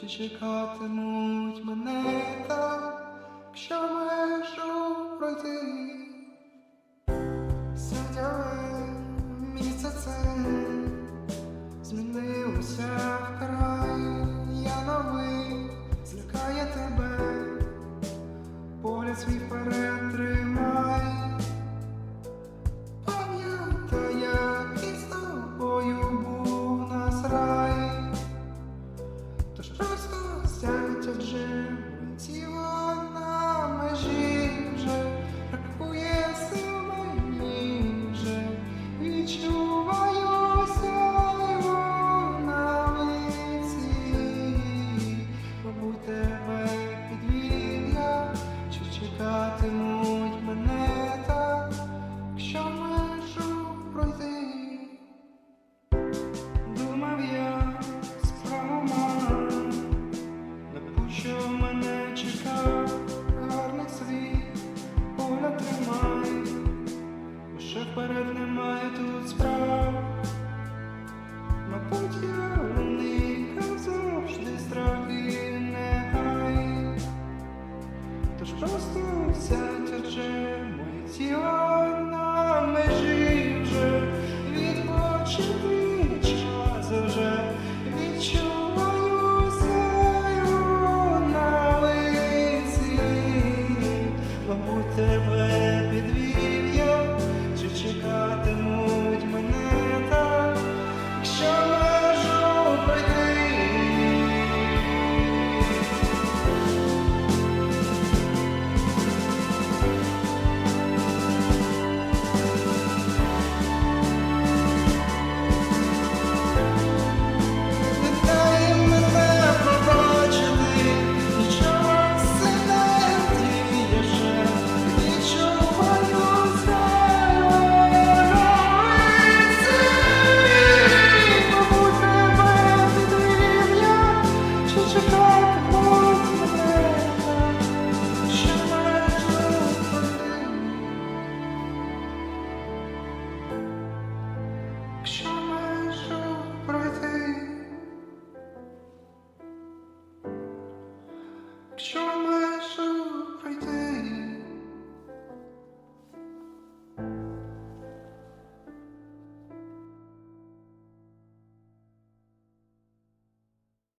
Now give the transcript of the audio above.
чи чекатимуть мене так, якщо межу пройти. Змінилося вкрай, я новий, злякає тебе, погляд свій вперед тримай. Пам'ятай, як із тобою був нас рай, тож просто сядь, адже пройти, думав я справа, не що мене чекав, гарний світ, поля тримай, ще вперед немає тут справ, мабуть, я уникав завжди страх і негай, тож просто все. Te